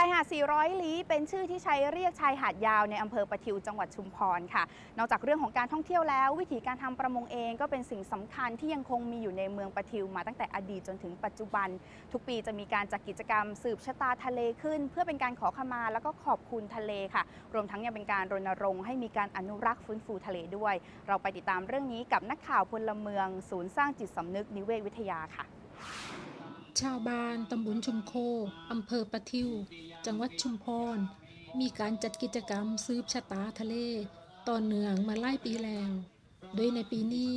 ายหาด 400 ลี้ เป็นชื่อที่ใช้เรียกชายหาดยาวในอำเภอประทิวจังหวัดชุมพรค่ะ นอกจากเรื่องของการท่องเที่ยวแล้ว วิถีการทำประมงเองก็เป็นสิ่งสำคัญที่ยังคงมีอยู่ในเมืองประทิวมาตั้งแต่อดีตจนถึงปัจจุบัน ทุกปีจะมีการจัดกิจกรรมสืบชะตาทะเลขึ้น เพื่อเป็นการขอขมาแล้วก็ขอบคุณทะเลค่ะ รวมทั้งยังเป็นการรณรงค์ให้มีการอนุรักษ์ฟื้นฟูทะเลด้วย เราไปติดตามเรื่องนี้กับนักข่าวพลเมือง ศูนย์สร้างจิตสำนึกนิเวศวิทยาค่ะ ชาวบ้านตำบลชุมโค อำเภอปะทิว จังหวัดชุมพร มีการจัดกิจกรรมซืบชะตาทะเล ต่อเนื่องมาหลายปีแล้ว โดยในปีนี้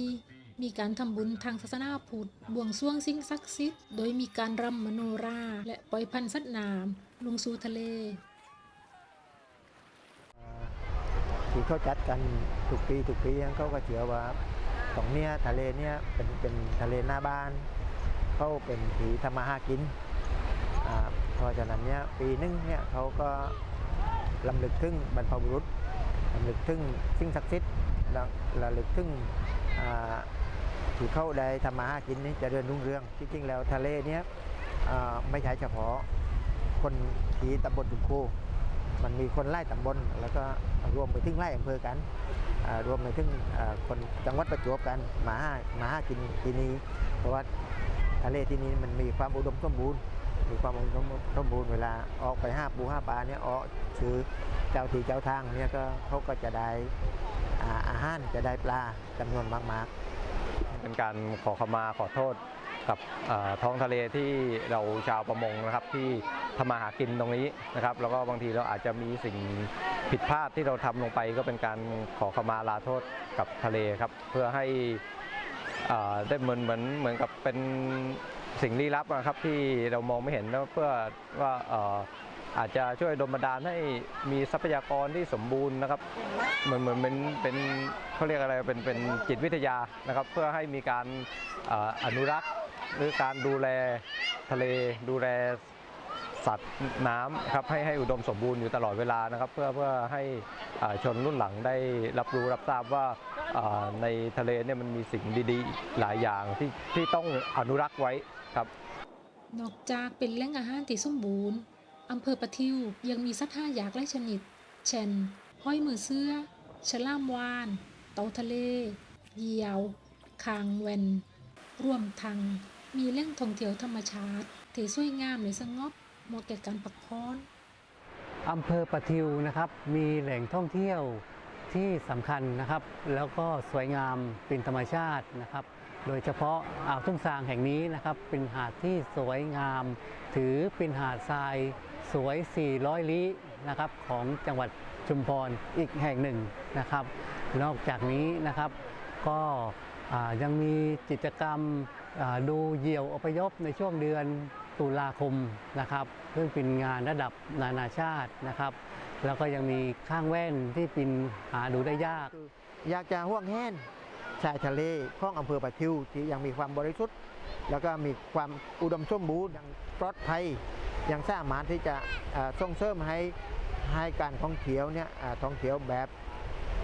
มีการทำบุญทางศาสนาพุทธบวงสรวงสิ่งศักดิ์สิทธิ์ โดยมีการรำมโนรา และปล่อยพันธุ์สัตว์น้ำลงสู่ทะเล ที่เขาจัดกันทุกปีทุกปีเขาก็เชื่อว่าตรงเนี้ยทะเลเนี้ยเป็นเป็นทะเลหน้าบ้าน เขาเป็นผีทำมาหากินเพราะฉะนั้นเนี้ยปีนึงเนี่ยเขาก็ลำลึกถึงบรรพบุรุษลำลึกถึงสิ่งศักดิ์สิทธิ์แล้วระลึกถึงที่เข้าได้ทำมาหากินนี่จะเริญรุ่งเรืองจริงๆแล้วทะเลเนี้ยไม่ใช่เฉพาะคนผีตำบลตุกโคมันมีคนไล่ตำบลแล้วก็รวมไปถึงไล่อำเภอกันรวมไปถึงคนจังหวัดประจวบกันมาห้ามาห้ากินที่นี้เพราะว่า ทะเลที่นี้มันมีความอุดมสมบูรณ์มีความอุดมสมบูรณ์เวลาออกไปห้าปูห้าปลาเนี่ยออกชื่อเจ้าที่เจ้าทางเนี่ยก็เขาก็จะได้อาอาหารจะได้ปลาจำนวนมากๆ เป็นการขอขมาขอโทษกับท้องทะเลที่เราชาวประมงนะครับที่ทำมาหากินตรงนี้นะครับ แล้วก็บางทีเราอาจจะมีสิ่งผิดพลาดที่เราทำลงไป ก็เป็นการขอขมาลาโทษกับทะเลครับ เพื่อให้ ได้เหมือนเหมือนเหมือนกับเป็นสิ่งลี้ลับนะครับที่เรามองไม่เห็นแล้วเพื่อว่าอาจจะช่วยดลบันดาลให้มีทรัพยากรที่สมบูรณ์นะครับเหมือนเหมือนเป็นเป็นเขาเรียกอะไรเป็นเป็นจิตวิทยานะครับ เพื่อให้มีการออนุรักษ์หรือการดูแลทะเลดูแล สัตว์น้ำครับให้ให้อุดมสมบูรณ์อยู่ตลอดเวลานะครับ เพื่อเพื่อให้ชนรุ่นหลังได้รับรู้รับทราบว่าในทะเลเนี่ยมันมีสิ่งดีๆ หลายอย่างที่ที่ต้องอนุรักษ์ไว้ครับ นอกจากเป็นแหล่งอาหารที่สมบูรณ์อำเภอประทิวยังมีสัตว์ห้าอย่างหลายชนิด เช่น ห้อยมือเสื้อ ฉลามวาน เต่าทะเล เหยี่ยว คางแวนรวมทั้งมีแหล่งท่องเที่ยวธรรมชาติที่สวยงามและสงบ เหมาะแก่การพักผ่อนอำเภอประทิวนะครับ มีแหล่งท่องเที่ยวที่สำคัญนะครับ แล้วก็สวยงามเป็นธรรมชาตินะครับ โดยเฉพาะอ่าวทุ่งซางแห่งนี้นะครับ เป็นหาดที่สวยงาม ถือเป็นหาดทรายสวย 400 ลี้นะครับของจังหวัดชุมพรอีกแห่งหนึ่งนะครับ นอกจากนี้นะครับก็ ยังมีกิจกรรมดูเหยี่ยวอพยพในช่วงเดือนตุลาคมนะครับซึ่งเป็นงานระดับนานาชาตินะครับ แล้วก็ยังมีข้างแว่นที่เป็นหาดูได้ยาก อยากจะห่วงแห้นชายทะเลของอำเภอปะทิวที่ยังมีความบริสุทธิ์ แล้วก็มีความอุดมสมบูรณ์ยังปลอดภัยยังสามารถที่จะช่อส่งเสริมให้ให้การท่องเที่ยวเนี่ยท่องเที่ยวแบบ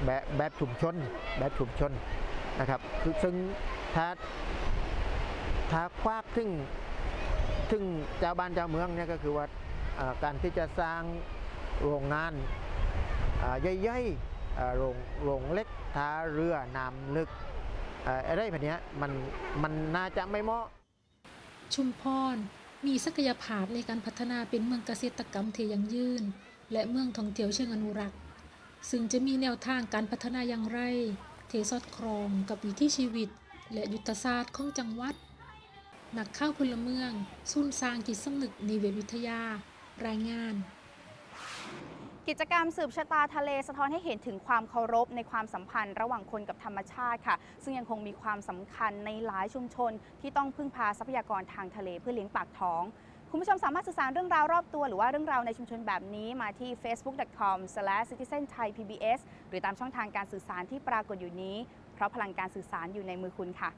แบบแบบชุมชนแบบชุมชน นะครับซึ่งถ้าถ้าควักถึงถึงเจ้าบ้านเจ้าเมืองเนี่ยก็คือว่าการที่จะสร้างโรงงานอ่าย่อยๆโรงโรงเล็กท่าเรือน้ำลึกอะไรแบบนี้มันมันน่าจะไม่เหมาะ ชุมพรมีศักยภาพในการพัฒนาเป็นเมืองเกษตรกรรมที่ยั่งยืน และเมืองท่องเที่ยวเชิงอนุรักษ์ ซึ่งจะมีแนวทางการพัฒนาอย่างไร ทสอดครองกับวิถีชีวิต และยุทธศาสตร์ของจังหวัด นักข่าวพลเมืองศูนสร้างจิตสำนึกนิเวศวิทยา รายงาน กิจกรรมสืบชะตาทะเลสะท้อนให้เห็นถึงความเคารพในความสัมพันธ์ระหว่างคนกับธรรมชาติค่ะ ซึ่งยังคงมีความสำคัญในหลายชุมชนที่ต้องพึ่งพาทรัพยากรทางทะเลเพื่อเลี้ยงปากท้อง คุณผู้ชมสามารถสื่อสารเรื่องราวรอบตัว หรือว่าเรื่องราวในชุมชนแบบนี้มาที่ facebook.com/citizenthaipbs หรือตามช่องทางการสื่อสารที่ปรากฏอยู่นี้ เพราะพลังการสื่อสารอยู่ในมือคุณค่ะ